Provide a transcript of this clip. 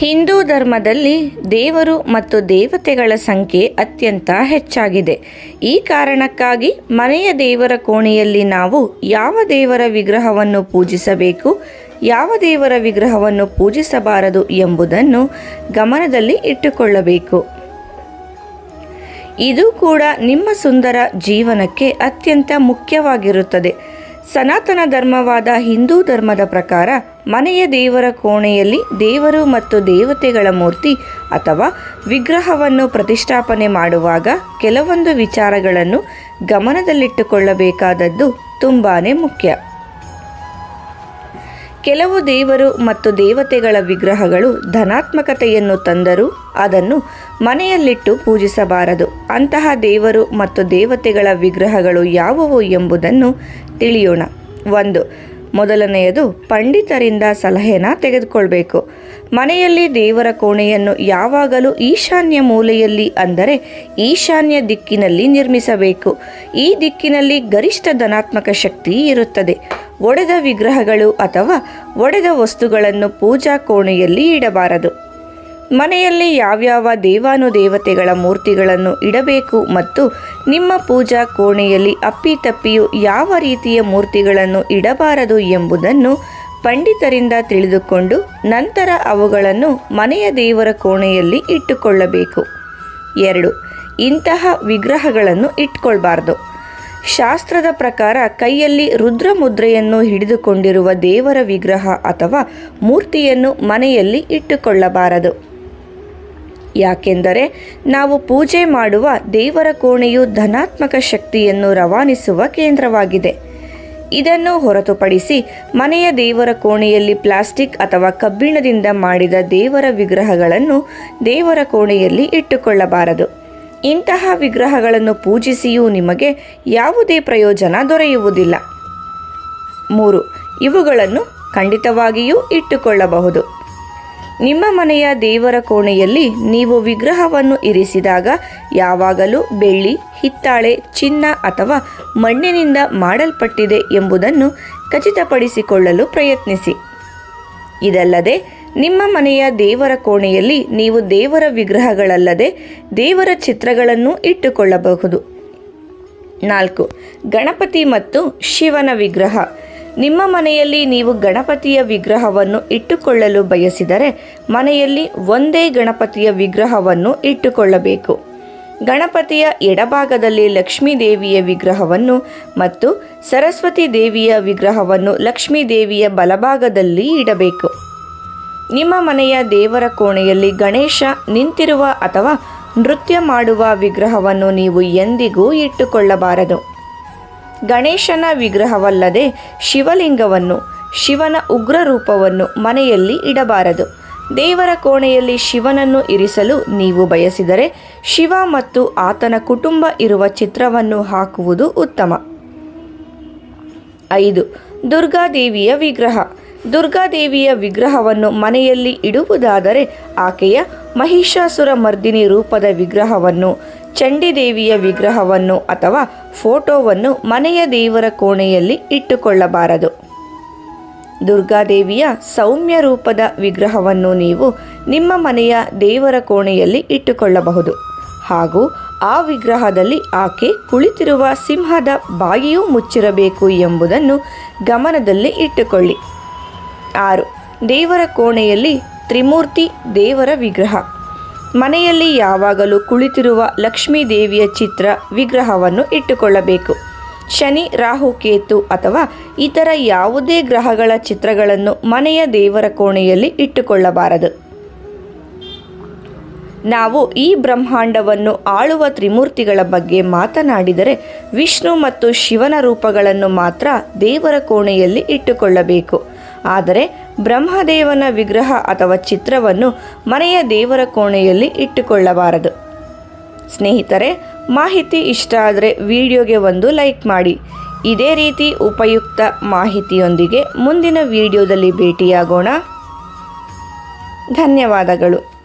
ಹಿಂದೂ ಧರ್ಮದಲ್ಲಿ ದೇವರು ಮತ್ತು ದೇವತೆಗಳ ಸಂಖ್ಯೆ ಅತ್ಯಂತ ಹೆಚ್ಚಾಗಿದೆ. ಈ ಕಾರಣಕ್ಕಾಗಿ ಮನೆಯ ದೇವರ ಕೋಣೆಯಲ್ಲಿ ನಾವು ಯಾವ ದೇವರ ವಿಗ್ರಹವನ್ನು ಪೂಜಿಸಬೇಕು, ಯಾವ ದೇವರ ವಿಗ್ರಹವನ್ನು ಪೂಜಿಸಬಾರದು ಎಂಬುದನ್ನು ಗಮನದಲ್ಲಿ ಇಟ್ಟುಕೊಳ್ಳಬೇಕು. ಇದು ಕೂಡ ನಿಮ್ಮ ಸುಂದರ ಜೀವನಕ್ಕೆ ಅತ್ಯಂತ ಮುಖ್ಯವಾಗಿರುತ್ತದೆ. ಸನಾತನ ಧರ್ಮವಾದ ಹಿಂದೂ ಧರ್ಮದ ಪ್ರಕಾರ ಮನೆಯ ದೇವರ ಕೋಣೆಯಲ್ಲಿ ದೇವರು ಮತ್ತು ದೇವತೆಗಳ ಮೂರ್ತಿ ಅಥವಾ ವಿಗ್ರಹವನ್ನು ಪ್ರತಿಷ್ಠಾಪನೆ ಮಾಡುವಾಗ ಕೆಲವೊಂದು ವಿಚಾರಗಳನ್ನು ಗಮನದಲ್ಲಿಟ್ಟುಕೊಳ್ಳಬೇಕಾದದ್ದು ತುಂಬಾ ಮುಖ್ಯ. ಕೆಲವು ದೇವರು ಮತ್ತು ದೇವತೆಗಳ ವಿಗ್ರಹಗಳು ಧನಾತ್ಮಕತೆಯನ್ನು ತಂದರೂ ಅದನ್ನು ಮನೆಯಲ್ಲಿಟ್ಟು ಪೂಜಿಸಬಾರದು. ಅಂತಹ ದೇವರು ಮತ್ತು ದೇವತೆಗಳ ವಿಗ್ರಹಗಳು ಯಾವುವು ಎಂಬುದನ್ನು ತಿಳಿಯೋಣ. ಒಂದು, ಮೊದಲನೆಯದು ಪಂಡಿತರಿಂದ ಸಲಹೆನ ತೆಗೆದುಕೊಳ್ಬೇಕು. ಮನೆಯಲ್ಲಿ ದೇವರ ಕೋಣೆಯನ್ನು ಯಾವಾಗಲೂ ಈಶಾನ್ಯ ಮೂಲೆಯಲ್ಲಿ ಅಂದರೆ ಈಶಾನ್ಯ ದಿಕ್ಕಿನಲ್ಲಿ ನಿರ್ಮಿಸಬೇಕು. ಈ ದಿಕ್ಕಿನಲ್ಲಿ ಗರಿಷ್ಠ ಧನಾತ್ಮಕ ಶಕ್ತಿ ಇರುತ್ತದೆ. ಒಡೆದ ವಿಗ್ರಹಗಳು ಅಥವಾ ಒಡೆದ ವಸ್ತುಗಳನ್ನು ಪೂಜಾ ಕೋಣೆಯಲ್ಲಿ ಇಡಬಾರದು. ಮನೆಯಲ್ಲಿ ಯಾವ್ಯಾವ ದೇವಾನುದೇವತೆಗಳ ಮೂರ್ತಿಗಳನ್ನು ಇಡಬೇಕು ಮತ್ತು ನಿಮ್ಮ ಪೂಜಾ ಕೋಣೆಯಲ್ಲಿ ಅಪ್ಪಿತಪ್ಪಿಯು ಯಾವ ರೀತಿಯ ಮೂರ್ತಿಗಳನ್ನು ಇಡಬಾರದು ಎಂಬುದನ್ನು ಪಂಡಿತರಿಂದ ತಿಳಿದುಕೊಂಡು ನಂತರ ಅವುಗಳನ್ನು ಮನೆಯ ದೇವರ ಕೋಣೆಯಲ್ಲಿ ಇಟ್ಟುಕೊಳ್ಳಬೇಕು. ಎರಡು, ಇಂತಹ ವಿಗ್ರಹಗಳನ್ನು ಇಟ್ಕೊಳ್ಬಾರ್ದು. ಶಾಸ್ತ್ರದ ಪ್ರಕಾರ ಕೈಯಲ್ಲಿ ರುದ್ರಮುದ್ರೆಯನ್ನು ಹಿಡಿದುಕೊಂಡಿರುವ ದೇವರ ವಿಗ್ರಹ ಅಥವಾ ಮೂರ್ತಿಯನ್ನು ಮನೆಯಲ್ಲಿ ಇಟ್ಟುಕೊಳ್ಳಬಾರದು. ಯಾಕೆಂದರೆ ನಾವು ಪೂಜೆ ಮಾಡುವ ದೇವರ ಕೋಣೆಯು ಧನಾತ್ಮಕ ಶಕ್ತಿಯನ್ನು ರವಾನಿಸುವ ಕೇಂದ್ರವಾಗಿದೆ. ಇದನ್ನು ಹೊರತುಪಡಿಸಿ ಮನೆಯ ದೇವರ ಕೋಣೆಯಲ್ಲಿ ಪ್ಲಾಸ್ಟಿಕ್ ಅಥವಾ ಕಬ್ಬಿಣದಿಂದ ಮಾಡಿದ ದೇವರ ವಿಗ್ರಹಗಳನ್ನು ದೇವರ ಕೋಣೆಯಲ್ಲಿ ಇಟ್ಟುಕೊಳ್ಳಬಾರದು. ಇಂತಹ ವಿಗ್ರಹಗಳನ್ನು ಪೂಜಿಸಿಯೂ ನಿಮಗೆ ಯಾವುದೇ ಪ್ರಯೋಜನ ದೊರೆಯುವುದಿಲ್ಲ. ಮೂರು, ಇವುಗಳನ್ನು ಖಂಡಿತವಾಗಿಯೂ ಇಟ್ಟುಕೊಳ್ಳಬಹುದು. ನಿಮ್ಮ ಮನೆಯ ದೇವರ ಕೋಣೆಯಲ್ಲಿ ನೀವು ವಿಗ್ರಹವನ್ನು ಇರಿಸಿದಾಗ ಯಾವಾಗಲೂ ಬೆಳ್ಳಿ, ಹಿತ್ತಾಳೆ, ಚಿನ್ನ ಅಥವಾ ಮಣ್ಣಿನಿಂದ ಮಾಡಲ್ಪಟ್ಟಿದೆ ಎಂಬುದನ್ನು ಖಚಿತಪಡಿಸಿಕೊಳ್ಳಲು ಪ್ರಯತ್ನಿಸಿ. ಇದಲ್ಲದೆ ನಿಮ್ಮ ಮನೆಯ ದೇವರ ಕೋಣೆಯಲ್ಲಿ ನೀವು ದೇವರ ವಿಗ್ರಹಗಳಲ್ಲದೆ ದೇವರ ಚಿತ್ರಗಳನ್ನು ಇಟ್ಟುಕೊಳ್ಳಬಹುದು. ನಾಲ್ಕು, ಗಣಪತಿ ಮತ್ತು ಶಿವನ ವಿಗ್ರಹ. ನಿಮ್ಮ ಮನೆಯಲ್ಲಿ ನೀವು ಗಣಪತಿಯ ವಿಗ್ರಹವನ್ನು ಇಟ್ಟುಕೊಳ್ಳಲು ಬಯಸಿದರೆ ಮನೆಯಲ್ಲಿ ಒಂದೇ ಗಣಪತಿಯ ವಿಗ್ರಹವನ್ನು ಇಟ್ಟುಕೊಳ್ಳಬೇಕು. ಗಣಪತಿಯ ಎಡಭಾಗದಲ್ಲಿ ಲಕ್ಷ್ಮೀ ದೇವಿಯ ವಿಗ್ರಹವನ್ನು ಮತ್ತು ಸರಸ್ವತಿ ದೇವಿಯ ವಿಗ್ರಹವನ್ನು ಲಕ್ಷ್ಮೀ ದೇವಿಯ ಬಲಭಾಗದಲ್ಲಿ ಇಡಬೇಕು. ನಿಮ್ಮ ಮನೆಯ ದೇವರ ಕೋಣೆಯಲ್ಲಿ ಗಣೇಶ ನಿಂತಿರುವ ಅಥವಾ ನೃತ್ಯ ಮಾಡುವ ವಿಗ್ರಹವನ್ನು ನೀವು ಎಂದಿಗೂ ಇಟ್ಟುಕೊಳ್ಳಬಾರದು. ಗಣೇಶನ ವಿಗ್ರಹವಲ್ಲದೆ ಶಿವಲಿಂಗವನ್ನು, ಶಿವನ ಉಗ್ರ ರೂಪವನ್ನು ಮನೆಯಲ್ಲಿ ಇಡಬಾರದು. ದೇವರ ಕೋಣೆಯಲ್ಲಿ ಶಿವನನ್ನು ಇರಿಸಲು ನೀವು ಬಯಸಿದರೆ ಶಿವ ಮತ್ತು ಆತನ ಕುಟುಂಬ ಇರುವ ಚಿತ್ರವನ್ನು ಹಾಕುವುದು ಉತ್ತಮ. ಐದು ದುರ್ಗಾದೇವಿಯ ವಿಗ್ರಹ. ದುರ್ಗಾದೇವಿಯ ವಿಗ್ರಹವನ್ನು ಮನೆಯಲ್ಲಿ ಇಡುವುದಾದರೆ ಆಕೆಯ ಮಹಿಷಾಸುರ ಮರ್ದಿನಿ ರೂಪದ ವಿಗ್ರಹವನ್ನು, ಚಂಡಿದೇವಿಯ ವಿಗ್ರಹವನ್ನು ಅಥವಾ ಫೋಟೋವನ್ನು ಮನೆಯ ದೇವರ ಕೋಣೆಯಲ್ಲಿ ಇಟ್ಟುಕೊಳ್ಳಬಾರದು. ದುರ್ಗಾದೇವಿಯ ಸೌಮ್ಯ ರೂಪದ ವಿಗ್ರಹವನ್ನು ನೀವು ನಿಮ್ಮ ಮನೆಯ ದೇವರ ಕೋಣೆಯಲ್ಲಿ ಇಟ್ಟುಕೊಳ್ಳಬಹುದು. ಹಾಗೂ ಆ ವಿಗ್ರಹದಲ್ಲಿ ಆಕೆ ಕುಳಿತಿರುವ ಸಿಂಹದ ಬಾಯಿಯೂ ಮುಚ್ಚಿರಬೇಕು ಎಂಬುದನ್ನು ಗಮನದಲ್ಲಿ ಇಟ್ಟುಕೊಳ್ಳಿ. ಆರು. ದೇವರ ಕೋಣೆಯಲ್ಲಿ ತ್ರಿಮೂರ್ತಿ, ದೇವರ ವಿಗ್ರಹ. ಮನೆಯಲ್ಲಿ ಯಾವಾಗಲೂ ಕುಳಿತಿರುವ ಲಕ್ಷ್ಮೀ ದೇವಿಯ ಚಿತ್ರ ವಿಗ್ರಹವನ್ನು ಇಟ್ಟುಕೊಳ್ಳಬೇಕು. ಶನಿ, ರಾಹು, ಕೇತು ಅಥವಾ ಇತರ ಯಾವುದೇ ಗ್ರಹಗಳ ಚಿತ್ರಗಳನ್ನು ಮನೆಯ ದೇವರ ಕೋಣೆಯಲ್ಲಿ ಇಟ್ಟುಕೊಳ್ಳಬಾರದು. ನಾವು ಈ ಬ್ರಹ್ಮಾಂಡವನ್ನು ಆಳುವ ತ್ರಿಮೂರ್ತಿಗಳ ಬಗ್ಗೆ ಮಾತನಾಡಿದರೆ ವಿಷ್ಣು ಮತ್ತು ಶಿವನ ರೂಪಗಳನ್ನು ಮಾತ್ರ ದೇವರ ಕೋಣೆಯಲ್ಲಿ ಇಟ್ಟುಕೊಳ್ಳಬೇಕು. ಆದರೆ ಬ್ರಹ್ಮದೇವನ ವಿಗ್ರಹ ಅಥವಾ ಚಿತ್ರವನ್ನು ಮನೆಯ ದೇವರ ಕೋಣೆಯಲ್ಲಿ ಇಟ್ಟುಕೊಳ್ಳಬಾರದು. ಸ್ನೇಹಿತರೆ, ಮಾಹಿತಿ ಇಷ್ಟ ಆದರೆ ವಿಡಿಯೋಗೆ ಒಂದು ಲೈಕ್ ಮಾಡಿ. ಇದೇ ರೀತಿ ಉಪಯುಕ್ತ ಮಾಹಿತಿಯೊಂದಿಗೆ ಮುಂದಿನ ವಿಡಿಯೋದಲ್ಲಿ ಭೇಟಿಯಾಗೋಣ. ಧನ್ಯವಾದಗಳು.